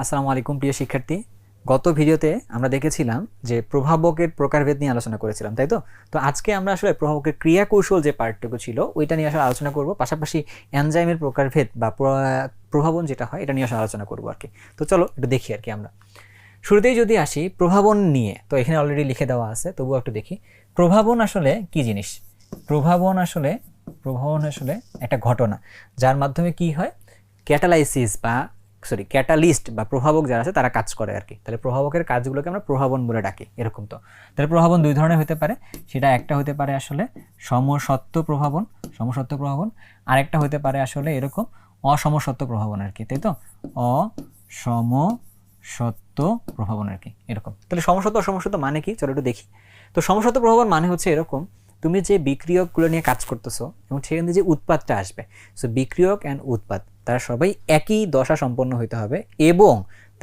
আসসালামু আলাইকুম, প্রিয় শিক্ষার্থী। গত ভিডিওতে আমরা দেখেছিলাম যে প্রভাবকের প্রকারভেদ নিয়ে আলোচনা করেছিলাম, তাই তো? তো আজকে আমরা আসলে প্রভাবকের ক্রিয়া কৌশল যে পার্টটুকু ছিল, ওইটা নিয়ে আসলে আলোচনা করব। পাশাপাশি এনজাইমের প্রকারভেদ বা প্র- প্রভাবন যেটা হয়, এটা নিয়ে আসলে আলোচনা করব আর কি। তো চলো, একটু দেখি আর কি আমরা। শুরুতেই যদি আসি, প্রভাবন নিয়ে, তো এখানে অলরেডি লিখে দেওয়া আছে, তবুও একটু দেখি। প্রভাবন আসলে কি জিনিস? প্রভাবন আসলে প্রভাবন আসলে একটা ঘটনা, যার মাধ্যমে কি হয়? ক্যাটালাইসিস বা সরি ক্যাটালিস্ট বা প্রভাবক যারা আছে, তারা কাজ করে আর কি। তাহলে প্রভাবকের কাজগুলোকে আমরা প্রভাবন বলে ডাকি, এরকম তো। তাহলে প্রভাবন দুই ধরনের হতে পারে। সেটা একটা হতে পারে আসলে সমসত্ব প্রভাবন সমসত্ব প্রভাবন। আরেকটা হতে পারে আসলে এরকম অসমসত্ব প্রভাবন আর কি, তাই তো? অসমসত্ব প্রভাবন আর কি, এরকম। তাহলে সমসত্ব অসমসত্ব মানে কি? চলো একটু দেখি। তো সমসত্ব প্রভাবন মানে হচ্ছে এরকম, তুমি যে বিক্রিয়কগুলো নিয়ে কাজ করতেছো এবং সেখান থেকে যে উৎপাদটা আসবে। সো বিক্রিয়ক অ্যান্ড উৎপাদ তারা সবাই একই দশা সম্পন্ন হইতে হবে এবং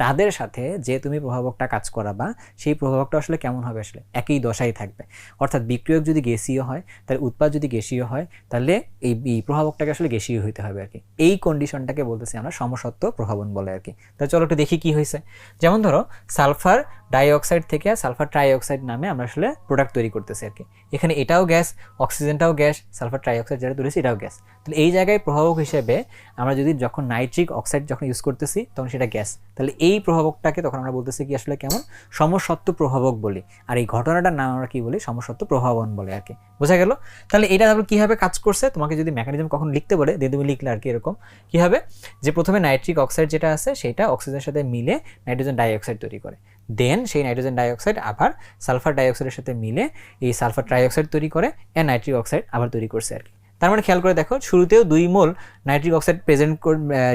তাদের সাথে যে তুমি প্রভাবকটা কাজ করাবা, সেই প্রভাবকটা আসলে কেমন হবে আসলে? একই দশাই থাকবে। অর্থাৎ বিক্রিয়ক যদি গ্যাসীয় হয়, তাহলে উৎপাদ যদি গ্যাসীয় হয়, তাহলে এই প্রভাবকটাকে আসলে গ্যাসীয় হইতে হবে আর কি এই কন্ডিশনটাকে বলতেছি আমরা সমসত্ব প্রভাবন বলে আর কি তাহলে চলো একটু দেখি কি হয়েছে যেমন ধরো, সালফার ডাইঅক্সাইড থেকে সালফার ট্রাইঅক্সাইড নামে আমরা আসলে প্রোডাক্ট তৈরি করতেছি আর কি। এখানে এটাও গ্যাস, অক্সিজেনটাও গ্যাস, সালফার ট্রাইঅক্সাইড যেটা তৈরি এটাও গ্যাস। তাহলে এই জায়গায় প্রভাবক হিসেবে আমরা যদি যখন নাইট্রিক অক্সাইড যখন ইউজ করতেছি, তখন সেটা গ্যাস। তাহলে এই প্রভাবকটাকে তখন আমরা বলতেছি কি আসলে কেমন? সমসত্ব প্রভাবক বলি। আর এই ঘটনাটার নাম আমরা কি বলি? সমসত্ব প্রভাবন বলে আর কি। বোঝা গেল? তাহলে এটা তারপর কীভাবে কাজ করছে? তোমাকে যদি মেকানিজম কখন লিখতে বলে, দিয়ে তুমি লিখলে আর কি এরকম। কী হবে যে প্রথমে নাইট্রিক অক্সাইড যেটা আছে, সেটা অক্সিজেনের সাথে মিলে নাইট্রোজেন ডাইঅক্সাইড তৈরি করে। দেন সেই নাইট্রোজেন ডাইঅক্সাইড আবার সালফার ডাইঅক্সাইডের সাথে মিলে এই সালফার ট্রাইঅক্সাইড তৈরি করে এ নাইট্রিক অক্সাইড আবার তৈরি করছে আর কি। তার মানে খেয়াল করে দেখো, শুরুতেও দুই মোল নাইট্রিক অক্সাইড প্রেজেন্ট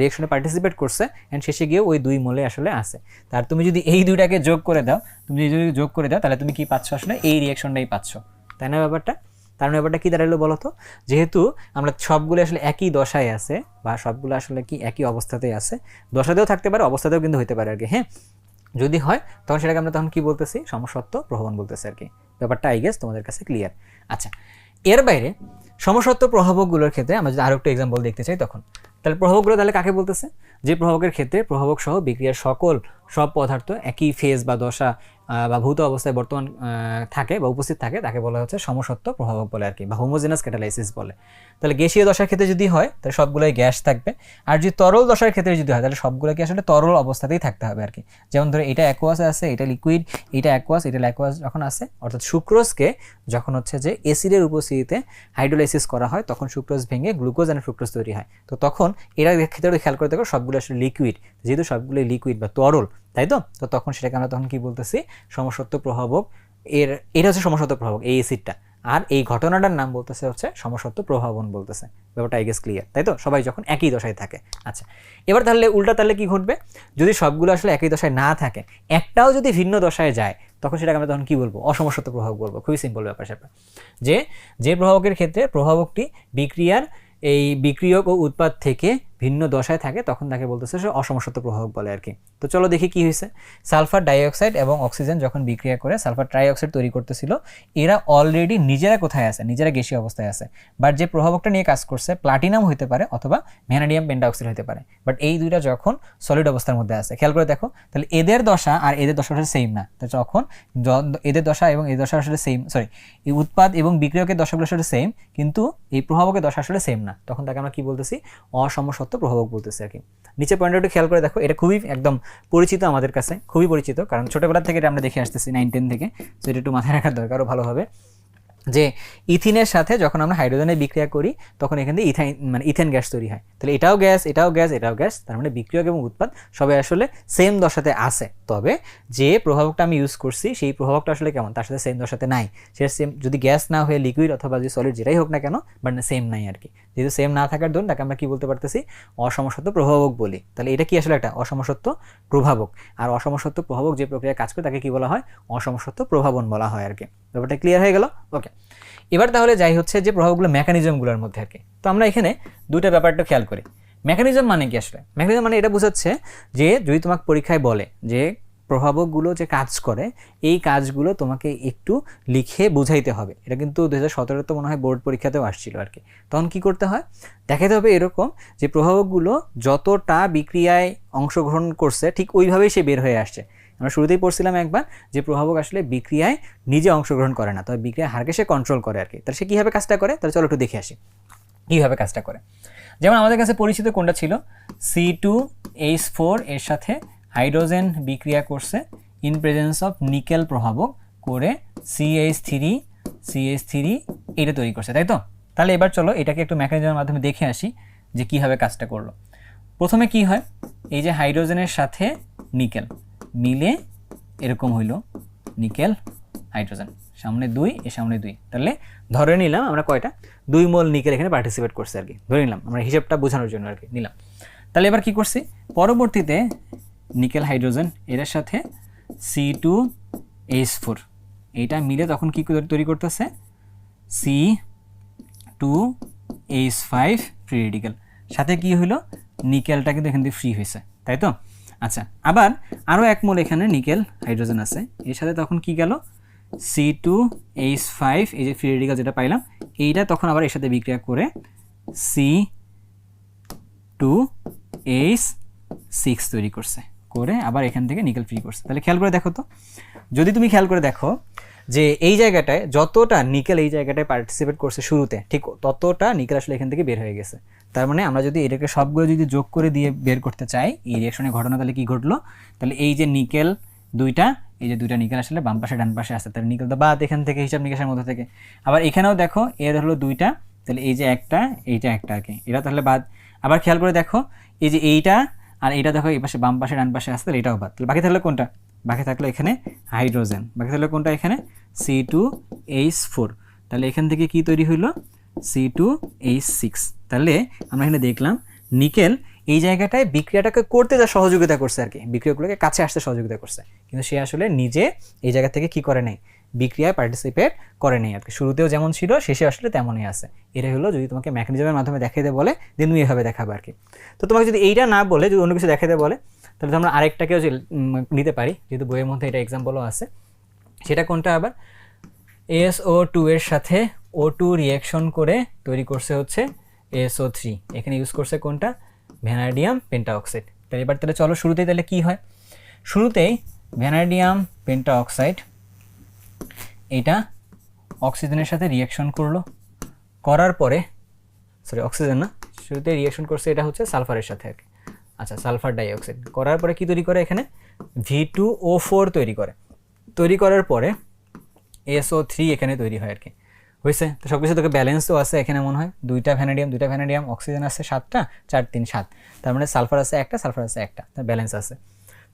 রিয়েকশনে পার্টিসিপেট করছে অ্যান্ড শেষে গিয়ে ওই দুই মোলে আসলে আছে। তার তুমি যদি এই দুইটাকে যোগ করে দাও, তুমি যদি যোগ করে দাও, তাহলে তুমি কি পাচ্ছ আসলে? এই রিয়েকশনটাই পাচ্ছ। তাই না ব্যাপারটা? তার মানে ব্যাপারটা কি দাঁড়াল বলো তো? যেহেতু আমরা সবগুলো আসলে একই দশায় আছে বা সবগুলো আসলে কি একই অবস্থাতেই আছে, দশাতেও থাকতে পারে, অবস্থাতেও কিন্তু হতে পারে আর কি হ্যাঁ? যদি হয়, তখন সেটাকে আমরা তখন কি বলতেছি? সমসত্ব প্রভাবন বলতেছি আর কি। ব্যাপারটা আই গেস তোমাদের কাছে ক্লিয়ার আচ্ছা এর বাইরে সমসত্ব প্রভাবকগুলোর ক্ষেত্রে আমরা যদি আরও একটু এক্সাম্পল দেখতে চাই তখন। তাহলে প্রভাবকগুলো তাহলে কাকে বলতেছে? যে প্রভাবকের ক্ষেত্রে প্রভাবক সহ বিক্রিয়ার সকল সব পদার্থ একই ফেজ বা দশা বা ভৌত অবস্থায় বর্তমান থাকে বা উপস্থিত থাকে, তাকে বলা হচ্ছে সমসত্ব প্রভাবক বলে আর কি বা হোমোজেনাস ক্যাটালাইসিস বলে। তাহলে গ্যাসীয় দশার ক্ষেত্রে যদি হয়, তাহলে সবগুলোই গ্যাস থাকবে। আর যদি তরল দশার ক্ষেত্রে যদি হয়, তাহলে সবগুলোকে আসলে তরল অবস্থাতেই থাকতে হবে আর কি যেমন ধরো এটা অ্যাকোয়াস আছে, এটা লিকুইড এটা অ্যাকোয়াস এটা অ্যাকোয়াস যখন আছে অর্থাৎ সুক্রোজকে যখন হচ্ছে যে এসিডের উপস্থিতিতে হাইড্রোলাইসিস করা হয়, তখন সুক্রোজ ভেঙে গ্লুকোজ অ্যান্ড ফ্রুক্টোজ তৈরি হয়। তো তখন এরা ক্ষেত্রে খেয়াল করে দেখো সবগুলো আসলে লিকুইড যেহেতু সবগুলো লিকুইড বা তরল তাই তো? তো তখন সেটাকে আমরা তখন কি বলতেছি? সমসত্ব প্রভাবক এর, এটা হচ্ছে সমসত্ব প্রভাবক এই এসিডটা আর এই ঘটনাটার নাম বলতেছে হচ্ছে সমসত্ব প্রভাবন বলতেছে। ব্যাপারটা আই গেস ক্লিয়ার তাই তো? সবাই যখন একই দশায় থাকে। আচ্ছা এবার তাহলে উল্টা তাহলে কি ঘটবে? যদি সবগুলো আসলে একই দশায় না থাকে, একটাও যদি ভিন্ন দশায় যায়, তখন সেটাকে আমরা তখন কি বলব? অসমসত্ব প্রভাবক বলব। খুবই সিম্পল ব্যাপার স্যাপার। যে যে প্রভাবকের ক্ষেত্রে প্রভাবকটি বিক্রিয়ার, এই বিক্রিয়ক ও উৎপাদ থেকে ভিন্ন দশায় থাকে, তখন তাকে বলতেছে সে অসমসত্ব প্রভাবক বলে আর কি। তো চলো দেখি কি হয়েছে। সালফার ডাইঅক্সাইড এবং অক্সিজেন যখন বিক্রিয়া করে সালফার ট্রাইঅক্সাইড তৈরি করতেছিল, এরা অলরেডি নিজেরা কোথায় আছে, নিজেরা গ্যাসীয় অবস্থায় আছে। বাট যে প্রভাবকটা নিয়ে কাজ করছে প্লাটিনাম হইতে পারে অথবা ভ্যানাডিয়াম পেন্টাঅক্সাইড হতে পারে। বাট এই দুইটা যখন সলিড অবস্থার মধ্যে আছে, খেয়াল করে দেখো, তাহলে এদের দশা আর এদের দশা আসলে সেম না। তো যখন এদের দশা এবং এই দশা আসলে সেম সরি এই উৎপাদ এবং বিক্রিয়কের দশাগুলো আসলে সেম কিন্তু এই প্রভাবকের দশা আসলে সেম না। তখন তাকে আমরা কি বলতেছি? অসমসত্ব প্রভাবক বলতেছি আর কি। নিচে পয়েন্টটা খেয়াল করে দেখো, এটা খুবই একদম পরিচিত আমাদের কাছে, খুবই পরিচিত, কারণ ছোটোবেলা থেকে আমরা দেখে আসতেছি নাইন টেন থেকে তো এটা একটু মাথায় রাখার দরকার ভালোভাবে যে ইথিনের সাথে যখন আমরা হাইড্রোজেনের বিক্রিয়া করি, তখন এখান থেকে ইথাইন মানে ইথেন গ্যাস তৈরি হয়। তাহলে এটাও গ্যাস এটাও গ্যাস এটাও গ্যাস, তার মানে বিক্রিয়ক এবং উৎপাদ সবাই আসলে সেম দশাতে আছে। তবে যে প্রভাবকটা আমি ইউজ করছি, সেই প্রভাবকটা আসলে কেমন? তার সাথে সেম দশাতে নাই। সেটা সেম যদি গ্যাস না হয়ে লিকুইড অথবা যদি সলিড যেটাই হোক না কেন বাট সেম নাই আর কি। যেহেতু সেম না থাকার দরুন তাকে আমরা কি বলতে পারতেছি? অসমসত্ব প্রভাবক বলি। তাহলে এটা কি আসলে একটা? অসমসত্ব প্রভাবক। আর অসমসত্ব প্রভাবক যে প্রক্রিয়া কাজ করে, তাকে কি বলা হয়? অসমসত্ব প্রভাবন বলা হয় আর কি ব্যাপারটা ক্লিয়ার হয়ে গেল? ওকে এবার তাহলে যাই হচ্ছে যে প্রভাবগুলো মেকানিজমগুলোর মধ্যে আর কি তো আমরা এখানে দুটো ব্যাপারটা খেয়াল করি। মেকানিজম মানে কি আসলে? মেকানিজম মানে এটা বোঝাচ্ছে যে, যদি তোমাকে পরীক্ষায় বলে যে প্রভাবকগুলো যে কাজ করে, এই কাজগুলো তোমাকে একটু লিখে বুঝাইতে হবে। এটা কিন্তু দু হাজার সতেরো তো মনে হয় বোর্ড পরীক্ষাতেও আসছিল আর কি তখন কি করতে হয়? দেখাতে হবে এরকম যে প্রভাবকগুলো যতটা বিক্রিয়ায় অংশগ্রহণ করছে, ঠিক ওইভাবেই সে বের হয়ে আসছে। আমরা শুরুতেই পড়ছিলাম একবার যে প্রভাবক আসলে বিক্রিয়ায় নিজে অংশগ্রহণ করে না, তবে বিক্রিয়ার হারকে সে কন্ট্রোল করে আর কি তাহলে সে কীভাবে কাজটা করে? তাহলে চলো একটু দেখে আসি। কীভাবে কাজটা করে? যেমন আমাদের কাছে পরিচিত কোনটা ছিল? সি টু এইচ ফোর এর সাথে হাইড্রোজেন বিক্রিয়া করছে ইন প্রেজেন্স অফ নিকেল প্রভাবক করে সিএইচ থ্রি সিএইচ থ্রি এটা তৈরি করছে, তাই তো? তাহলে এবার চলো এটাকে একটু মেকানিজমের মাধ্যমে দেখে আসি যে কীভাবে কাজটা করল। প্রথমে কি হয়? এই যে হাইড্রোজেনের সাথে নিকেল মিলে এরকম হইল নিকেল হাইড্রোজেন সামনে দুই, এ সামনে দুই। তাহলে ধরে নিলাম আমরা কয়টা? দুই মোল নিকেল এখানে পার্টিসিপেট করছে আর কি। ধরে নিলাম, আমরা হিসেবটা বোঝানোর জন্য আর কি, নিলাম। তাহলে এবার কি করছি? পরবর্তীতে নিকেল হাইড্রোজেন এদের সাথে সি টু এইচ ফোর এইটা মিলে তখন কি তৈরি করতেছে? C two H five free সাথে কি হলো নিকেলটা কিন্তু এখান থেকে ফ্রি হয়েছে তাই তো? আচ্ছা আবার আরও এক মোল এখানে নিকেল হাইড্রোজেন আছে। এর সাথে তখন কি গেল? সি টু এইচ ফাইভ এই যে ফ্রি যেটা পাইলাম, এইটা তখন আবার এর সাথে বিক্রিয়া করে সি টু এইচ সিক্স তৈরি করছে। করে আবার এখান থেকে নিকেল ফ্রি করছে। তাহলে খেয়াল করে দেখো তো। যদি তুমি খেয়াল করে দেখো যে এই জায়গাটায় যতটা নিকেল এই জায়গাটায় পার্টিসিপেট করছে শুরুতে, ঠিক ততটা নিকেল আসলে এখান থেকে বের হয়ে গেছে। তার মানে আমরা যদি এটাকে সবগুলো যদি যোগ করে দিয়ে বের করতে চাই, এই রিয়াকশনের ঘটনা তাহলে কি ঘটলো? তাহলে এই যে নিকেল দুইটা, এই যে দুইটা নিকেল আসলে বাম পাশে, ডান পাশে আসছে। তাহলে নিকেল তো বাদ এখান থেকে, হিসাব নিকাশের মধ্যে থেকে। আবার এখানেও দেখো, এর হলো দুইটা, তাহলে এই যে একটা, এইটা একটা আর কি। এরা তাহলে বাদ। আবার খেয়াল করে দেখো, এই যে এইটা আর এটা দেখো, এই পাশে বাম পাশে ডান পাশে আসতে এটাও বাদ। বাকি থাকলে কোনটা? বাকি থাকল এখানে হাইড্রোজেন। বাকি থাকল কোনটা এখানে? C two H four. তাহলে এখান থেকে কি তৈরি হইল? C two H six. তাহলে আমরা এখানে দেখলাম, নিকেল এই জায়গাটায় বিক্রিয়াটাকে করতে যা সহযোগিতা করছে আর কি। বিক্রিয়াগুলোকে কাছে আসতে সহযোগিতা করছে। কিন্তু সে আসলে নিজে এই জায়গা থেকে কি করে নাই? বিক্রিয়ায় পার্টিসিপেট করে নেই আর কি শুরুতেও যেমন ছিল শেষে আসলে তেমনই আছে। এটাই হলো যদি তোমাকে মেকানিজমের মাধ্যমে দেখাইতে বলে দেন তুমি এভাবে দেখাবে আর কি তো তোমাকে যদি এইটা না বলে যদি অন্য কিছু দেখাতে বলে তাহলে তো আমরা আরেকটাকেও যে, নিতে পারি যেহেতু বইয়ের মধ্যে এটা এক্সাম্পলও আছে। সেটা কোনটা আবার? এসও টু এর সাথে ও টু রিয়াকশন করে তৈরি করছে হচ্ছে এসও থ্রি এখানে ইউজ করছে কোনটা? ভ্যানাডিয়াম পেন্টাঅক্সাইড তাহলে এবার তাহলে চলো শুরুতেই তাহলে কী হয়? শুরুতেই ভ্যানাডিয়াম পেন্টাঅক্সাইড এটা অক্সিজেনের সাথে রিয়াকশন করল। করার পরে সরি অক্সিজেন না, শুরুতে রিয়াকশন করছে এটা হচ্ছে সালফারের সাথে আর কি। আচ্ছা সালফার ডাইঅক্সাইড। করার পরে কি তৈরি করে এখানে? ভি টু ও ফোর তৈরি করে। তৈরি করার পরে এসও থ্রি এখানে তৈরি হয় আর কি। হয়েছে তো সব কিছু তোকে ব্যালেন্সও আছে এখানে মনে হয়। দুইটা ভ্যানাডিয়াম দুইটা ভ্যানাডিয়াম অক্সিজেন আছে সাতটা, চার, তিন, সাত। তার মানে সালফার আছে একটা, সালফার আছে একটা। ব্যালেন্স আছে।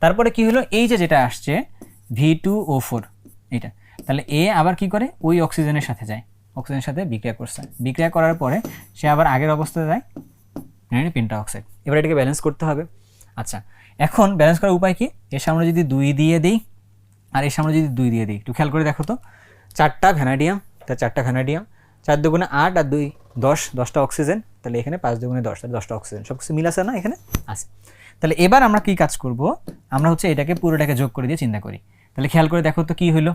তারপরে কি হলো? এই যে যেটা আসছে ভি টু ও ফোর এটা তাহলে এ আবার কি করে? ওই অক্সিজেনের সাথে যায়। অক্সিজেনের সাথে বিক্রিয়া করছে। বিক্রিয়া করার পরে সে আবার আগের অবস্থায় যায় পেন্টা অক্সাইড এবার এটাকে ব্যালেন্স করতে হবে। আচ্ছা এখন ব্যালেন্স করার উপায় কি? এর সামনে যদি দুই দিয়ে দিই, আর এর সামনে যদি দুই দিয়ে দিই, একটু খেয়াল করে দেখো তো। চারটা ভ্যানাডিয়াম তার চারটা ভ্যানাডিয়াম, চার দুগুণে আট আর দুই দশ, দশটা অক্সিজেন, তাহলে এখানে পাঁচ দুগুণে দশ, তাহলে দশটা অক্সিজেন। সব কিছু মিল আছে না এখানে? আছে। তাহলে এবার আমরা কি কাজ করব? আমরা হচ্ছে এটাকে পুরোটাকে যোগ করে দিয়ে চিন্তা করি। তাহলে খেয়াল করে দেখো তো কি হলো?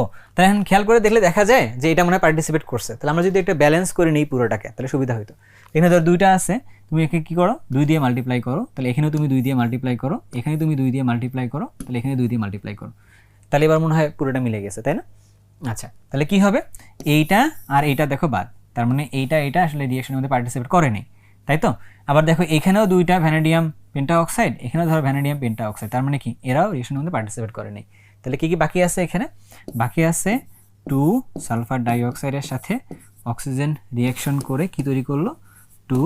ও, তাহলে এখন খেয়াল করে দেখলে দেখা যায় যে এটা মনে হয় পার্টিসিপেট করছে। তাহলে আমরা যদি একটা ব্যালেন্স করে নিই পুরোটাকে, তাহলে সুবিধা হতো এখানে ধর দুইটা আছে, তুমি একে কী করো? দুই দিয়ে মাল্টিপ্লাই করো। তাহলে এখানেও তুমি দুই দিয়ে মাল্টিপ্লাই করো এখানে তুমি দুই দিয়ে মাল্টিপ্লাই করো, তাহলে এখানে দুই দিয়ে মাল্টিপ্লাই করো। তাহলে এবার মনে হয় পুরোটা মিলে গেছে, তাই না? আচ্ছা তাহলে কি হবে? এইটা আর এইটা দেখো বাদ, তার মানে এইটা এটা আসলে রিয়েকশনের মধ্যে পার্টিসিপেট করেনি তাই তো? আবার দেখো এখানেও দুইটা ভ্যানাডিয়াম পেন্টা অক্সাইড এখানেও ধরো ভ্যানাডিয়াম পেন্টা অক্সাইড তার মানে কি? এরাও রিয়েকশনের মধ্যে পার্টিসিপেট করেনি তাহলে কি কি বাকি আছে এখানে? বাকি আছে টু সালফার ডাইঅক্সাইডের সাথে অক্সিজেন রিয়াকশন করে কি তৈরি করল? টু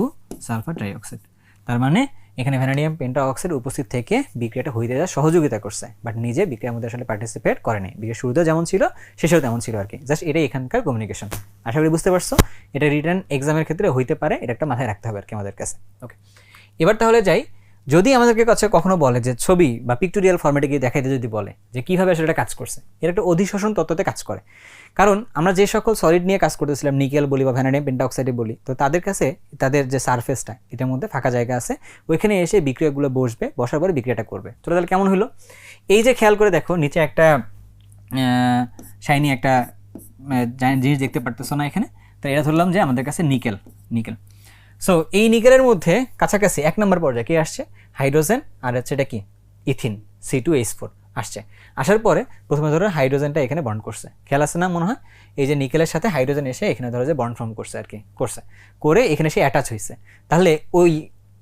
সালফার ডাইঅক্সাইড তার মানে এখানে ভ্যানাডিয়াম পেন্টা অক্সাইড উপস্থিত থেকে বিক্রিয়াটা হইতে যাওয়ার সহযোগিতা করছে বাট নিজে বিক্রিয়ার মধ্যে আসলে পার্টিসিপেট করেনি বিক্রিয়া শুরুতেও যেমন ছিল, শেষেও তেমন ছিল আর কি জাস্ট এটাই এখানকার কমিউনিকেশন আশা করি বুঝতে পারছ? এটা রিটার্ন এক্সামের ক্ষেত্রে হইতে পারে, এটা একটা মাথায় রাখতে হবে আর কি আমাদের কাছে। ওকে এবার তাহলে যাই যদি আমাদেরকে কাছে কখনো বলে যে ছবি বা পিক্টোরিয়াল ফর্মেটে গিয়ে দেখাইতে যদি বলে যে কীভাবে আসলে এটা কাজ করছে, এর একটা অধিশোষণ তত্ত্বতে কাজ করে। কারণ আমরা যে সকল সলিড নিয়ে কাজ করতেছিলাম নিকেল বলি বা ভ্যানাডিয়াম পেন্টাঅক্সাইডে বলি, তো তাদের কাছে তাদের যে সারফেসটা এটার মধ্যে ফাঁকা জায়গা আছে, ওইখানে এসে বিক্রিয়াগুলো বসবে, বসার পরে বিক্রিয়াটা করবে। তো তাহলে কেমন হলো? এই যে খেয়াল করে দেখো, নিচে একটা শাইনি একটা জিনিস দেখতে পারতেছো না এখানে? তো এটা ধরলাম যে আমাদের কাছে নিকেল নিকেল সো এই নিকেলের মধ্যে কাছাকাছি এক নম্বর পর্যায়ে কি আসছে? হাইড্রোজেন আর হচ্ছে এটা কি? Ethene C two H four আসছে। আসার পরে প্রথমে ধরো হাইড্রোজেনটা এখানে বন্ড করছে। খেয়াল আছে না মনে হয়? এই যে নিকেলের সাথে হাইড্রোজেন এসে এখানে ধরো যে বন্ড ফর্ম করছে আর কি করছে। করে এখানে সে অ্যাটাচ হয়েছে। তাহলে ওই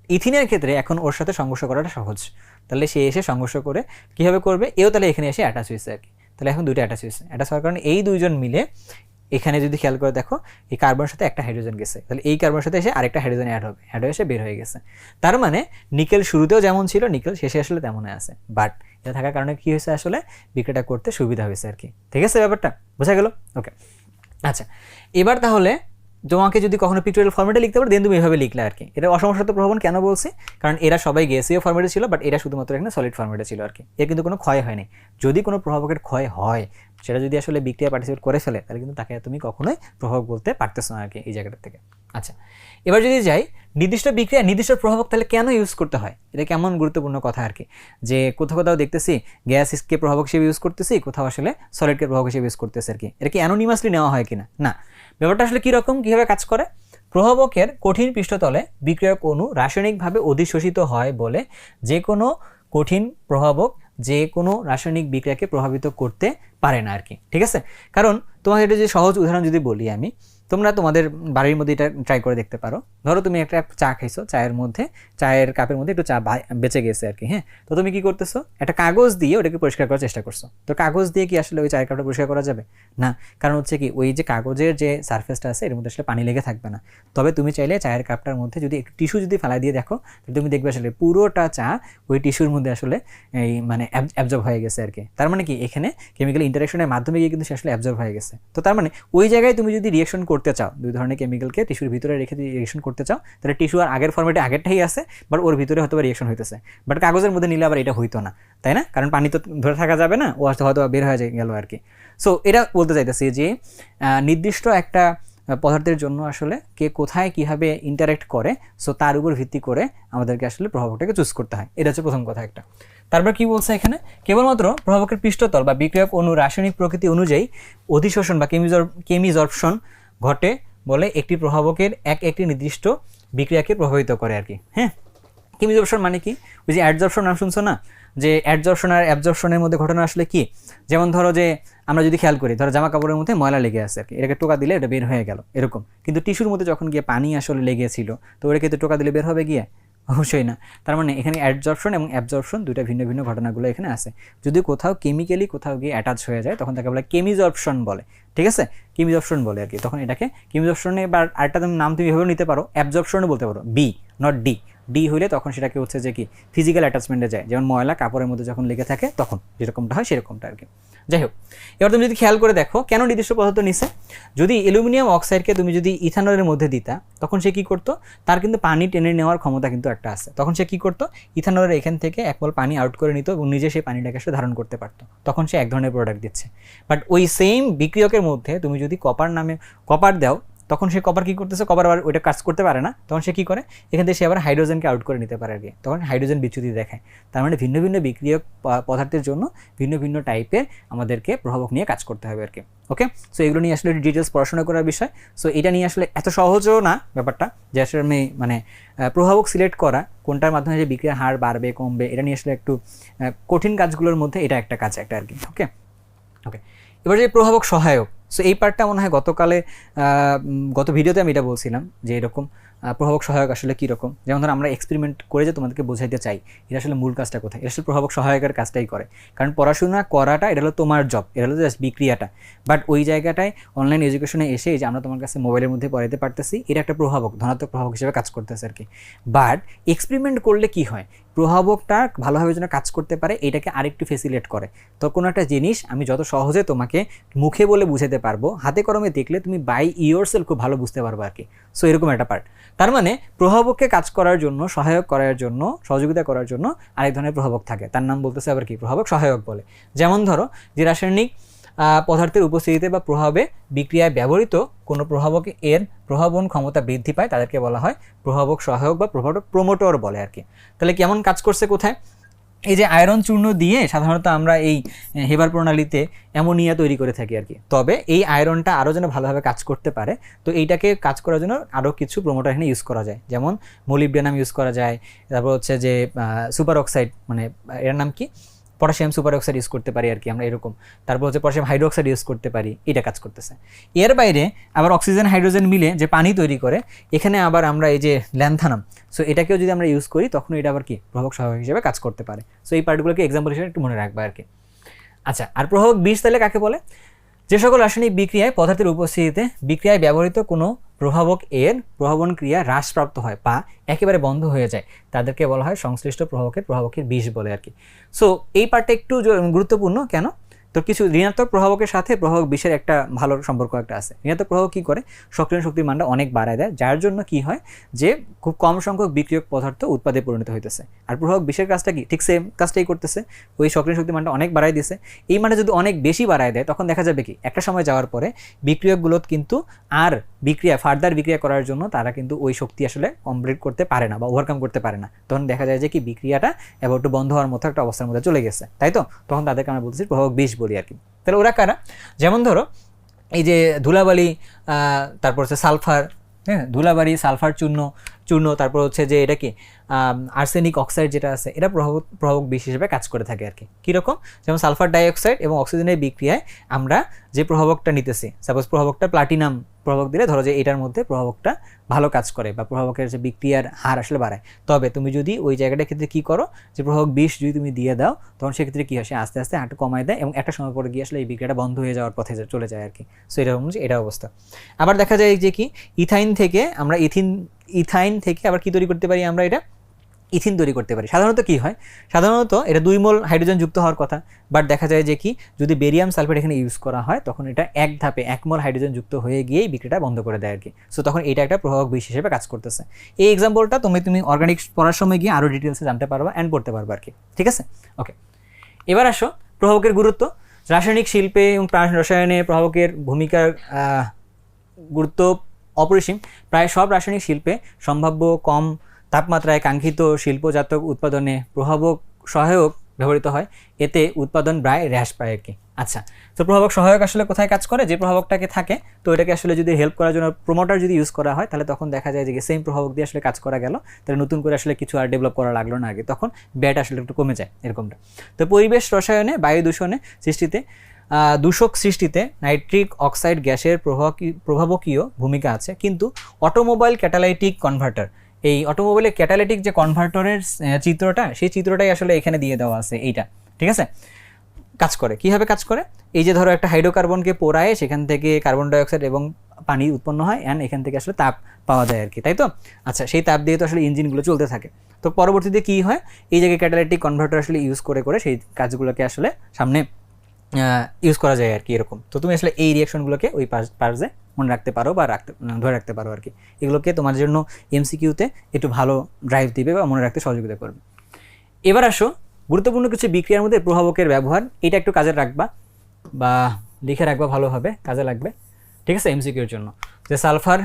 ইথিনের ক্ষেত্রে এখন ওর সাথে সংঘর্ষ করাটা সহজ। তাহলে সে এসে সংঘর্ষ করে কীভাবে করবে? এও তাহলে এখানে এসে অ্যাটাচ হয়েছে আর কি তাহলে এখন দুইটা অ্যাটাচ হয়েছে। অ্যাটাচ হওয়ার কারণে এই দুইজন মিলে এখানে যদি খেয়াল করে দেখো, এই কার্বনের সাথে একটা হাইড্রোজেন গেছে। তাহলে এই কার্বনের সাথে এসে আরেকটা হাইড্রোজেন অ্যাড হবে। অ্যাড হয়ে এসে বের হয়ে গেছে। তার মানে নিকেল শুরুতেও যেমন ছিল নিকেল শেষে আসলে তেমনই আছে। বাট এটা থাকার কারণে কি হয়েছে আসলে? বিক্রিটা করতে সুবিধা হয়েছে আর কি। ঠিক আছে ব্যাপারটা? বোঝা গেল? ওকে আচ্ছা এবার তাহলে তোমাকে যদি কখনো পিক্টোরিয়াল ফর্মেটে লিখতে পারো দেন তুমি এভাবে লিখলে আর কি। এটা অসমসাত প্রভাবন কেন বলছি? কারণ এরা সবাই গ্যাসীয় ফর্মেটে ছিল বাট এটা শুধুমাত্র এখানে সলিড ফর্মেটে ছিল আর কি। এর কিন্তু কোনো ক্ষয় হয়নি। যদি কোনো প্রভাবকের ক্ষয় হয় সেটা যদি আসলে বিক্রিয়া পার্টিসিপেট করে ফেলে, তাহলে কিন্তু তাকে তুমি কখনোই প্রভাবক বলতে পারতেছো না আর কি এই জায়গাটা থেকে। আচ্ছা এবার যদি যাই, নির্দিষ্ট বিক্রিয়া, নির্দিষ্ট প্রভাবক তাহলে কেন ইউজ করতে হয়? এটা কেমন গুরুত্বপূর্ণ কথা আর কি? যে কোথাও কোথাও দেখতেছি গ্যাসকে প্রভাবক হিসেবে ইউজ করতেছি, কোথাও আসলে সলিডকে প্রভাবক হিসেবে ইউজ করতেছে আর কি। এটা কি অ্যানোনিমাসলি নেওয়া হয় কিনা? না। ব্যাপারটা আসলে কীরকম, কীভাবে কাজ করে? প্রভাবকের কঠিন পৃষ্ঠতলে বিক্রিয়ক অণু রাসায়নিকভাবে অধিশোষিত হয় বলে যে কোনো কঠিন প্রভাবক যে কোনো রাসায়নিক বিক্রিয়াকে প্রভাবিত করতে পারে না আর কি, ঠিক আছে? কারণ তোমাকে এটা যে সহজ উদাহরণ যদি বলি আমি তোমরা তোমাদের বাড়ির মধ্যে এটা ট্রাই করে দেখতে পারো। ধরো তুমি একটা চা খাইছো, চায়ের মধ্যে, চায়ের কাপের মধ্যে একটু চা বেঁচে গেছে আর কি হ্যাঁ? তো তুমি কি করতেছো? একটা কাগজ দিয়ে ওটাকে পরিষ্কার করার চেষ্টা করছ। তো কাগজ দিয়ে কি আসলে ওই চায়ের কাপটা পরিষ্কার করা যাবে? না, কারণ হচ্ছে কি ওই যে কাগজের যে সারফেসটা আছে, এর মধ্যে আসলে পানি লেগে থাকবে না। তবে তুমি চাইলে চায়ের কাপটার মধ্যে যদি একটু টিস্যু যদি ফেলাই দিয়ে দেখো তুমি দেখবে আসলে পুরোটা চা ওই টিস্যুর মধ্যে আসলে এই মানে অ্যাবজর্ব হয়ে গেছে আর কি তার মানে কি এখানে কেমিক্যাল ইন্টারাকশনের মাধ্যমে গিয়ে কিন্তু সে আসলে অ্যাবজর্ব হয়ে গেছে। তো তার মানে ওই জায়গায় তুমি যদি রিয়েকশন করতে চাও, দুই ধরনের কেমিক্যালকে টিস্যুর ভিতরে রেখে যদি রিয়েকশন করতে চাও, তাহলে টিস্যু আর আগের ফর্মেটে আগেরটাই আছে বাট ওর ভিতরে হয়তো রিয়েকশন হইতেছে। বাট কাগজের মধ্যে নিলে আবার এটা হইতো না, তাই না? কারণ পানি তো ধরে থাকা যাবে না, ও হয়তো হয়তো বের হয়ে গেল আর কি। সো এটা বলতে চাইতেছি যে নির্দিষ্ট একটা পদার্থের জন্য আসলে কে কোথায় কীভাবে ইন্টারেক্ট করে সো তার উপর ভিত্তি করে আমাদেরকে আসলে প্রভাবকটাকে চুজ করতে হয়। এটা হচ্ছে প্রথম কথা একটা। তারপর কি বলছে এখানে? কেবলমাত্র প্রভাবকের পৃষ্ঠতল বা বিক্রিয়ক অনু রাসায়নিক প্রকৃতি অনুযায়ী অধিশোষণ বা কেমিজর কেমিজর্পশন ঘটে বলে একটি প্রভাবকের এক একটি নির্দিষ্ট বিক্রিয়াকে প্রভাবিত করে আর কি। হ্যাঁ? কেমিজর্পশন মানে কি? ওই যে অ্যাডজর্পশন নাম শুনছো না? যে অ্যাডজর্পশন আর অ্যাবজর্পশনের মধ্যে ঘটনা আসলে কি? যেমন ধরো যে আমরা যদি খেয়াল করি, ধরো জামা কাপড়ের মধ্যে ময়লা লেগে আছে আর কি। এটাকে টোকা দিলে এটা বের হয়ে গেল, এরকম। কিন্তু টিস্যুর মধ্যে যখন গিয়ে পানি আসলে লেগেছিল, তো ওটাকে তো টোকা দিলে বের হবে গিয়ে? অবশ্যই না। তার মানে এখানে অ্যাডজর্পশন এবং অ্যাবজর্পশন দুইটা ভিন্ন ভিন্ন ঘটনাগুলো এখানে আছে। যদি কোথাও কেমিক্যালি কোথাও গিয়ে অ্যাটাচ হয়ে যায়, তখন তাকে বলে কেমিজর্পশন বলে। ঠিক আছে? কেমিজর্পশন বলে আর কি। তখন এটাকে কেমিজর্পশনে বা আরেকটা নাম তুমি এভাবেও নিতে পারো অ্যাবজর্পশনও বলতে পারো। বি নট ডি ডি হইলে তখন সেটাকে হচ্ছে যে কি ফিজিক্যাল অ্যাটাচমেন্টে যায়। যেমন ময়লা কাপড়ের মধ্যে যখন লেগে থাকে, তখন যেরকমটা হয় সেরকমটা আর কি। যাই হোক এবার তুমি যদি খেয়াল করে দেখো, কেন নির্দিষ্ট পদার্থ নিছে? যদি অ্যালুমিনিয়াম অক্সাইডকে তুমি যদি ইথানলের মধ্যে দিতা, তখন সে কি করতো? তার কিন্তু পানি টেনে নেওয়ার ক্ষমতা কিন্তু একটা আছে। তখন সে কি করতো? ইথানলের এখান থেকে এক বল পানি আউট করে নিত এবং নিজে সেই পানিটাকে সে ধারণ করতে পারতো। তখন সে এক ধরনের প্রোডাক্ট দিচ্ছে। বাট ওই সেম বিক্রিয়কের মধ্যে তুমি যদি কপার নামে কপার দাও তখন সে কপার কি করতেছে? কপার আবার ওইটা কাজ করতে পারে না। তখন সে কি করে? এখান থেকে সে আবার হাইড্রোজেনকে আউট করে নিতে পারে আর কি। তখন হাইড্রোজেন বিচ্যুতি দেখায়। তার মানে ভিন্ন ভিন্ন বিক্রিয়ক পদার্থের জন্য ভিন্ন ভিন্ন টাইপের আমাদেরকে প্রভাবক নিয়ে কাজ করতে হবে আর কি। ওকে সো এগুলো নিয়ে আসলে ডিটেলস পড়াশোনা করার বিষয়। সো এটা নিয়ে আসলে এত সহজও না ব্যাপারটা যে আসলে আমি মানে প্রভাবক সিলেক্ট করা, কোনটার মাধ্যমে যে বিক্রিয়ার হার বাড়বে, কমবে, এটা নিয়ে আসলে একটু কঠিন কাজগুলোর মধ্যে এটা একটা কাজ একটা আর কি। ওকে ওকে এবার যে প্রভাবক সহায়ক সো এই পার্টটা মনে হয় গতকালে গত ভিডিওতে আমি এটা বলছিলাম যে এরকম প্রভাবক সহায়ক আসলে কীরকম যেমন ধরো আমরা এক্সপেরিমেন্ট করে যে তোমাদেরকে বোঝাইতে চাই, এটা আসলে মূল কাজটা কোথায়? এটা আসলে প্রভাবক সহায়কের কাজটাই করে। কারণ পড়াশোনা করাটা, এটা হলো তোমার জব এটা হলো জাস্ট বিক্রিয়াটা। বাট ওই জায়গাটায় অনলাইন এডুকেশনে এসে যে আমরা তোমার কাছে মোবাইলের মধ্যে পড়াতে পারতেছি, এটা একটা প্রভাবক, ধনাত্মক প্রভাবক হিসেবে কাজ করতেছে আর কি বাট এক্সপেরিমেন্ট করলে কি হয়? প্রভাবকটা ভালোভাবে যেন কাজ করতে পারে, এটাকে আরেকটু ফেসিলেট করে। তো কোনো একটা জিনিস আমি যত সহজে তোমাকে মুখে বলে বুঝাতে পারব, হাতে কলমে দেখলে তুমি বাই ইয়োর সেল খুব ভালো বুঝতে পারব আর কি। সো এরকম একটা পার্ট তার মানে প্রভাবককে কাজ করার জন্য, সহায়ক করার জন্য, সহযোগিতা করার জন্য আরেক ধরনের প্রভাবক থাকে। তার নাম বলতেছে আবার কি? প্রভাবক সহায়ক বলে। যেমন ধরো যে রাসায়নিক পদার্থের উপস্থিতিতে বা প্রভাবে বিক্রিয়ায় ব্যবহৃত কোনো প্রভাবক এর প্রভাবন ক্ষমতা বৃদ্ধি পায়, তাদেরকে বলা হয় প্রভাবক সহায়ক বা প্রভাবক প্রমোটর বলে আর কি তাহলে কেমন কাজ করছে কোথায়? এই যে আয়রন চূর্ণ দিয়ে সাধারণত আমরা এই হেবার প্রণালীতে অ্যামোনিয়া তৈরি করে থাকি আর কি তবে এই আয়রনটা আরও যেন ভালোভাবে কাজ করতে পারে, তো এইটাকে কাজ করার জন্য আরও কিছু প্রোমোটার এখানে ইউজ করা যায়। যেমন মোলিবডেনাম ইউজ করা যায়, তারপর হচ্ছে যে সুপার অক্সাইড মানে এর নাম কি? পটাশিয়াম সুপার অক্সাইড ইউজ করতে পারি আর কি, আমরা এরকম। তারপর হচ্ছে পটাশিয়াম হাইড্রোক্সাইড ইউজ করতে পারি, এটা কাজ করতেছে। এর বাইরে আবার অক্সিজেন হাইড্রোজেন মিলে যে পানি তৈরি করে, এখানে আবার আমরা এই যে ল্যান্থানাম সো এটাকেও যদি আমরা ইউজ করি, তখন এটা আবার কি? প্রভাবক সহায়ক হিসেবে কাজ করতে পারে। সো এই পার্টগুলোকে এক্সাম্পল হিসেবে একটু মনে রাখবা আর কি। আচ্ছা আর প্রভাবক বিষ তাহলে কাকে বলে? যে সকল রাসায়নিক বিক্রিয়ায় পদার্থের উপস্থিতিতে বিক্রিয়ায় ব্যবহৃত কোনো প্রভাবক এর প্রভাবন ক্রিয়া হ্রাসপ্রাপ্ত হয় বা একেবারে বন্ধ হয়ে যায়। তাদেরকে বলা হয় সংশ্লিষ্ট প্রভাবকের প্রভাবকের বিষ বলে আর কি। সো এই পার্টটা একটু গুরুত্বপূর্ণ। কেন? তো কিছু ঋণাত্মক প্রভাবকের সাথে প্রভাবক বিষের একটা ভালো সম্পর্ক একটা আছে। ঋণাত্মক প্রভাবক কী করে? সক্রিয় শক্তির মানটা অনেক বাড়ায় দেয়, যার জন্য কি হয় যে খুব কম সংখ্যক বিক্রিয়ক পদার্থ উৎপাদে পরিণত হইতেছে। আর প্রভাবক বিষের কাজটা কি? ঠিক সেম কাজটাই করতেছে। ওই সক্রিয় শক্তির মানটা অনেক বাড়ায় দিছে এই মানে যদি অনেক বেশি বাড়ায় দেয়, তখন দেখা যাবে কি? একটা সময় যাওয়ার পরে বিক্রিয়কগুলো কিন্তু আর বিক্রিয়া ফার্দার বিক্রিয়া করার জন্য তারা কিন্তু ওই শক্তি আসলে কমপ্লিট করতে পারে না বা ওভারকাম করতে পারে না। তখন দেখা যায় যে কি? বিক্রিয়াটা এবার একটু বন্ধ হওয়ার মতো একটা অবস্থার মধ্যে চলে গেছে। তাই তো? তখন তাদেরকে আমরা বলতেছি প্রভাবক বিষ বলি আর কি। তাহলে ওরা কারা? যেমন ধরো, এই যে ধুলাবালি তারপর হচ্ছে সালফার হ্যাঁ ধুলাবালি, সালফার চূর্ণ চূর্ণ, তারপর হচ্ছে যে এটা কি? আর্সেনিক অক্সাইড যেটা আছে, এটা প্রভাবক প্রভাবক বিষ হিসেবে কাজ করে থাকে আর কি। কীরকম? যেমন সালফার ডাইঅক্সাইড এবং অক্সিজেনের বিক্রিয়ায় আমরা যে প্রভাবকটা নিতেছি সাপোজ প্রভাবকটা প্লাটিনাম প্রভাবক দিলে ধরো যে এটার মধ্যে প্রভাবকটা ভালো কাজ করে বা প্রভাবকের যে বিক্রিয়ার হার আসলে বাড়ায়। তবে তুমি যদি ওই জায়গাটার ক্ষেত্রে কী করো যে প্রভাবক বিষ যদি তুমি দিয়ে দাও, তখন সেক্ষেত্রে কী হয়? সে আস্তে আস্তে হাঁটু কমায় দেয় এবং একটা সময় পরে গিয়ে আসলে এই বিক্রিয়াটা বন্ধ হয়ে যাওয়ার পথে চলে যায় আর কি সো এটা হচ্ছে, এটা অবস্থা। আবার দেখা যায় যে কি, ইথাইন থেকে আমরা ইথিন, ইথাইন থেকে আবার কী তৈরি করতে পারি আমরা এটা? ইথিন তৈরি করতে পারি। সাধারণত কি হয়? সাধারণত এটা দুই মোল হাইড্রোজেন যুক্ত হওয়ার কথা বাট দেখা যায় যে কি, যদি বেরিয়াম সালফেট এখানে ইউজ করা হয়, তখন এটা এক ধাপে এক মোল হাইড্রোজেন যুক্ত হয়ে গিয়েই বিক্রিটা বন্ধ করে দেয় আর কি সো তখন এটা একটা প্রভাবক বিষ হিসেবে কাজ করতেছে। এই এক্সাম্পলটা তুমি তুমি অর্গানিক পড়ার সময় গিয়ে আরও ডিটেলসে জানতে পারবা অ্যান্ড পড়তে পারবা আর কি ঠিক আছে? ওকে এবার আসো প্রভাবকের গুরুত্ব। রাসায়নিক শিল্পে এবং প্রাণ রসায়নে প্রভাবকের ভূমিকার গুরুত্ব অপরিসীম। প্রায় সব রাসায়নিক শিল্পে সম্ভাব্য কম তাপমাত্রায় কাঙ্ক্ষিত শিল্পজাত উৎপাদনে প্রভাবক সহায়ক ব্যবহৃত হয়। এতে উৎপাদন প্রায় হ্রাস পায় আর কি। আচ্ছা তো প্রভাবক সহায়ক আসলে কোথায় কাজ করে? যে প্রভাবকটাকে থাকে, তো এটাকে আসলে যদি হেল্প করার জন্য প্রোমোটার যদি ইউজ করা হয়, তাহলে তখন দেখা যায় যে সেম প্রভাবক দিয়ে আসলে কাজ করা গেল। তাহলে নতুন করে আসলে কিছু আর ডেভেলপ করা লাগল না আগে। তখন ব্যাট আসলে একটু কমে যায় এরকমটা। তো পরিবেশ রসায়নে, বায়ু দূষণে সৃষ্টিতে দূষক সৃষ্টিতে নাইট্রিক অক্সাইড গ্যাসের প্রভাবকী, প্রভাবকীয় ভূমিকা আছে। কিন্তু অটোমোবাইল ক্যাটালাইটিক কনভার্টার এই অটোমোবাইলের ক্যাটালাইটিক যে কনভার্টরের চিত্রটা, সেই চিত্রটাই আসলে এখানে দিয়ে দেওয়া আছে এইটা, ঠিক আছে? কাজ করে। কীভাবে কাজ করে? এই যে ধরো একটা হাইড্রোকার্বনকে পোড়ায়, সেখান থেকে কার্বন ডাইঅক্সাইড এবং পানি উৎপন্ন হয় অ্যান্ড এখান থেকে আসলে তাপ পাওয়া যায় আর কি তাই তো? আচ্ছা সেই তাপ দিয়ে তো আসলে ইঞ্জিনগুলো চলতে থাকে। তো পরবর্তীতে কী হয়? এই জায়গায় ক্যাটালাইটিক কনভার্টার আসলে ইউজ করে করে সেই কাজগুলোকে আসলে সামনে ইউজ করা যায় আর কি এরকম। তো তুমি আসলে এই রিয়াকশনগুলোকে ওই পার্সে মনে রাখতে পারো বা রাখতে ধরে রাখতে পারো আর কি এগুলোকে তোমার জন্য এমসিকিউতে একটু ভালো ড্রাইভ দিবে বা মনে রাখতে সহযোগিতা করবে। এবার আসো, গুরুত্বপূর্ণ কিছু বিক্রিয়ার মধ্যে প্রভাবকের ব্যবহার। এটা একটু কাজে রাখবা বা লিখে রাখবা ভালোভাবে কাজে লাগবে। ঠিক আছে এমসিকিউর জন্য। যে সালফার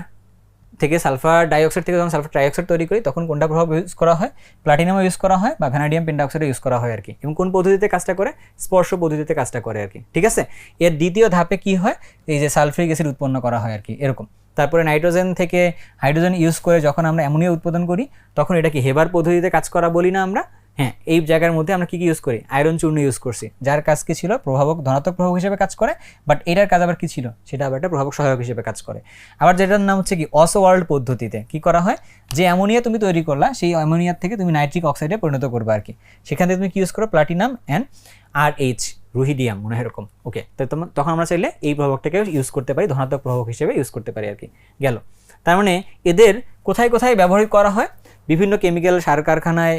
থেকে সালফার ডাইঅক্সাইড থেকে যখন সালফার ট্রাইঅক্সাইড তৈরি করি, তখন কোনটা প্রভাব ইউজ করা হয়? প্লাটিনামও ইউজ করা হয় বা ভ্যানাডিয়াম পেন্টাক্সাইড ইউজ করা হয় আর কি। এবং কোন পদ্ধতিতে কাজটা করে? স্পর্শ পদ্ধতিতে কাজটা করে আর কি। ঠিক আছে? এর দ্বিতীয় ধাপে কি হয়? এই যে সালফ্রিক অ্যাসিড উৎপন্ন করা হয় আর কি, এরকম। তারপরে নাইট্রোজেন থেকে হাইড্রোজেন ইউজ করে যখন আমরা অ্যামোনিয়া উৎপাদন করি, তখন এটাকে হেবার পদ্ধতিতে কাজ করা বলি না আমরা? হ্যাঁ এই জায়গার মধ্যে আমরা কি কি ইউজ করি? আয়রন চূর্ণ ইউজ করছি। যার কাজ কি ছিল? প্রভাবক, ধনাত্মক প্রভাবক হিসেবে কাজ করে বাট এটার কাজ আবার কি ছিল? সেটা আবার একটা প্রভাবক সহায়ক হিসেবে কাজ করে। আবার যেটার নাম হচ্ছে কি? অসওয়ার্ল্ড পদ্ধতিতে কি করা হয়? যে অ্যামোনিয়া তুমি তৈরি করলা, সেই অ্যামোনিয়ার থেকে তুমি নাইট্রিক অক্সাইডে পরিণত করবে আর কি। সেখান থেকে তুমি কি ইউজ করো? Platinum and R H rhodium মনে হয় এরকম। ওকে তো তখন আমরা চাইলে এই প্রভাবকটাকে ইউজ করতে পারি, ধনাত্মক প্রভাবক হিসেবে ইউজ করতে পারি আর কি। গেল। তার মানে এদের কোথায় কোথায় ব্যবহার করা হয়? বিভিন্ন কেমিক্যাল সার কারখানায়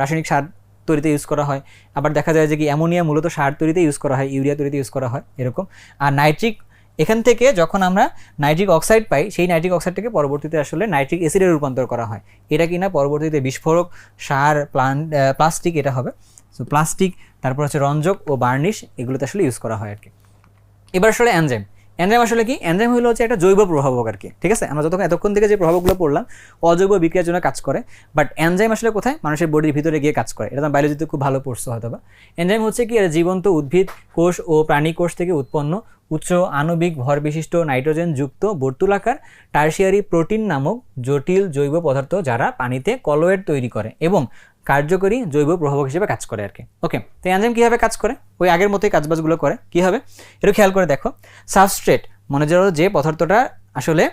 রাসায়নিক সার তৈরিতে ইউজ করা হয়। আবার দেখা যায় যে কি অ্যামোনিয়া মূলত সার তৈরিতে ইউজ করা হয়, ইউরিয়া তৈরিতে ইউজ করা হয়, এরকম। আর নাইট্রিক এখান থেকে যখন আমরা নাইট্রিক অক্সাইড পাই, সেই নাইট্রিক অক্সাইডটাকে পরবর্তীতে আসলে নাইট্রিক অ্যাসিডে রূপান্তর করা হয়। এটা কি না পরবর্তীতে বিস্ফোরক, সার প্লান প্লাস্টিক এটা হবে। সো প্লাস্টিক তারপর হচ্ছে রঞ্জক ও বার্নিশ এগুলোতে আসলে ইউজ করা হয় আর কি এবার আসলে এনজাইম এনজাইম আসলে কি? এনজাইম হলো হচ্ছে একটা জৈব প্রভাবক আর কি, ঠিক আছে? আমরা যতক্ষণ, এতক্ষণ থেকে যে প্রভাবগুলো পড়লাম, অজৈব বিক্রিয়ার জন্য কাজ করে। বাট এনজাইম আসলে কোথায়? মানুষের বডির ভিতরে গিয়ে কাজ করে। এটা তো বায়োলজিতে খুব ভালো পড়ছো হয়তো বা এনজাইম হচ্ছে কি? জীবন্ত উদ্ভিদ, কোষ ও প্রাণী কোষ থেকে উৎপন্ন। উচ্চ আণবিক ভর বিশিষ্ট নাইট্রোজেন যুক্ত বর্তুলাকার টার্সিয়ারি প্রোটিন নামক জটিল জৈব পদার্থ যারা পানিতে কলোয়েড তৈরি করে। এবং কার্যকরী জৈব প্রভাবক হিসেবে কাজ করে আর কি। ওকে তো এনজাইম কীভাবে কাজ করে? ওই আগের মতোই কাজবাজগুলো করে। কীভাবে একটু খেয়াল করে দেখো। সাবস্ট্রেট মনে যে পদার্থটা আসলে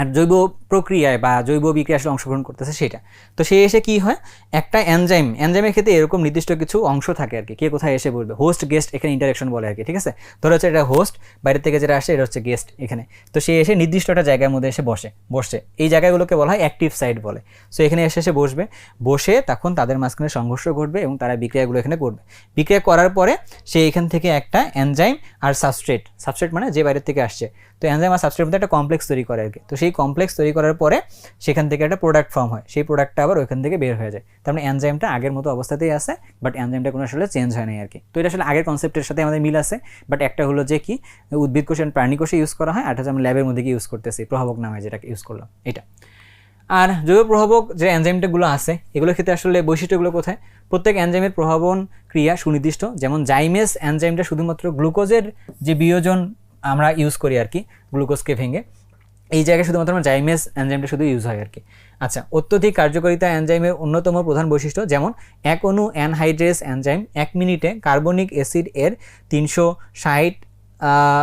আর জৈব প্রক্রিয়ায় বা জৈব বিক্রিয়া আসলে অংশগ্রহণ করতেছে সেটা। তো সে এসে কি হয়? একটা এনজাইম এনজাইমের ক্ষেত্রে এরকম নির্দিষ্ট কিছু অংশ থাকে আর কি। কে কোথায় এসে বলবে? হোস্ট গেস্ট এখানে ইন্টারাকশন বলে আর কি, ঠিক আছে? ধরো হচ্ছে এটা হোস্ট বাইরে থেকে যেটা আসে, এটা হচ্ছে গেস্ট এখানে। তো সে এসে নির্দিষ্ট একটা জায়গার মধ্যে এসে বসে, বসছে। এই জায়গাগুলোকে বলা হয় অ্যাক্টিভ সাইট বলে। সো এখানে এসে এসে বসবে, বসে তখন তাদের মাঝখানে সংঘর্ষ ঘটবে এবং তারা বিক্রিয়াগুলো এখানে করবে। বিক্রিয়া করার পরে সে এখান থেকে একটা এনজাইম আর সাবস্ট্রেট সাবস্ট্রেট মানে যে বাইরের থেকে আসছে। তো এনজাইম আর সাবস্ট্রেট মধ্যে একটা কমপ্লেক্স তৈরি করে আর কি। তো সেই কমপ্লেক্স তৈরি করার পরে সেখান থেকে একটা প্রোডাক্ট ফর্ম হয়। সেই প্রোডাক্টটা আবার ওইখান থেকে বের হয়ে যায়। তার মানে এনজাইমটা আগের মতো অবস্থাতেই আছে বাট এনজাইমটা কোনো আসলে চেঞ্জ হয় নাই আর কি তো এটা আসলে আগের কনসেপ্টের সাথে আমাদের মিল আছে বাট একটা হলো যে কি, উদ্ভিদ কোষ প্রাণী কোষে ইউজ করা হয়, আর হচ্ছে আমরা ল্যাবের মধ্যে কি ইউজ করতেছি প্রভাবক নামে যেটাকে ইউজ করলাম, এটা। আর জৈব প্রভাবক যে এনজাইমটাগুলো আছে, এগুলোর ক্ষেত্রে আসলে বৈশিষ্ট্যগুলো কোথায়? প্রত্যেক এনজাইমের প্রভাবন ক্রিয়া সুনির্দিষ্ট, যেমন জাইমেস এনজাইমটা শুধুমাত্র গ্লুকোজের যে বিয়োজন আমরা ইউজ করি আর কি গ্লুকোজকে ভেঙে এই জায়গায় শুধুমাত্র জাইমেস এনজাইমটা শুধু ইউজ হয় আর কি আচ্ছা অত্যধিক কার্যকারিতা এনজাইমের অন্যতম প্রধান বৈশিষ্ট্য যেমন এক অণু অ্যানহাইড্রেস এনজাইম এক মিনিটে কার্বনিক অ্যাসিড এর তিনশো ষাট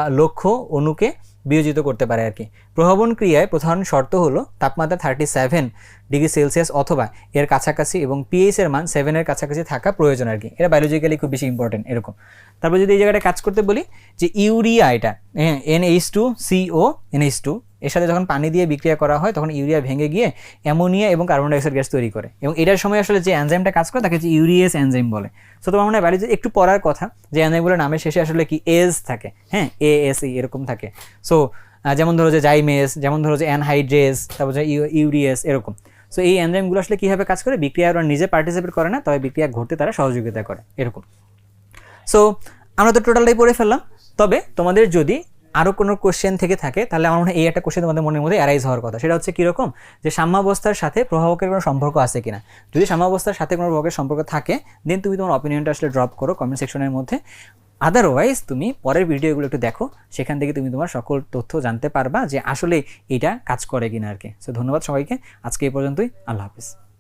লক্ষ অণুকে বিয়োজিত করতে পারে আর কি প্রভাবন ক্রিয়ায় প্রধান শর্ত হলো তাপমাত্রা থার্টি সেভেন ডিগ্রি সেলসিয়াস অথবা এর কাছাকাছি এবং পিএইচ এর মান সেভেনের কাছাকাছি থাকা প্রয়োজন আর কি এটা বায়োলজিক্যালি খুব বেশি ইম্পর্টেন্ট এরকম। তারপর যদি এই জায়গাটা কাজ করতে বলি যে ইউরিয়া এটা হ্যাঁ N H two CO N H two এর সাথে যখন পানি দিয়ে বিক্রিয়া করা হয়, তখন ইউরিয়া ভেঙে গিয়ে অ্যামোনিয়া এবং কার্বন ডাইঅক্সাইড গ্যাস তৈরি করে এবং এটার সময় আসলে যে এনজাইমটা কাজ করে, তাকে হচ্ছে ইউরিয়াস এনজাইম বলে। সো তোমার মনে হয় বায়োলজি একটু পড়ার কথা, যে এনজাইমগুলোর নামের শেষে আসলে কি এজ থাকে হ্যাঁ? এ এস ই এরকম থাকে। সো যেমন ধরো যে জাইমেস, যেমন ধরো যে অ্যানহাইড্রেস তারপর যে এরকম। সো এই এনজাইমগুলো আসলে কীভাবে কাজ করে? বিক্রিয়া ওরা নিজে পার্টিসিপেট করে না, তবে বিক্রিয়া ঘটতে তারা সহযোগিতা করে, এরকম। সো আমরা তো টোটালটাই পড়ে ফেললাম। তবে তোমাদের যদি আরও কোনো কোশ্চেন থেকে থাকে, তাহলে আমার মনে হয় এই একটা কোশ্চেন তোমাদের মনের মধ্যে অ্যারাইজ হওয়ার কথা। সেটা হচ্ছে কীরকম? যে সাম্যাবস্থার সাথে প্রভাবকের কোনো সম্পর্ক আছে কিনা? যদি সাম্যাবস্থার সাথে কোনো প্রভাবকের সম্পর্ক থাকে দেন তুমি তোমার অপিনিয়নটা আসলে ড্রপ করো কমেন্ট সেকশনের মধ্যে। আদারওয়াইজ তুমি পরের ভিডিওগুলো একটু দেখো, সেখান থেকে তুমি তোমার সকল তথ্য জানতে পারবা যে আসলে এটা কাজ করে কিনা আর কি। সো ধন্যবাদ সবাইকে। আজকে এই পর্যন্তই। আল্লাহ হাফিজ।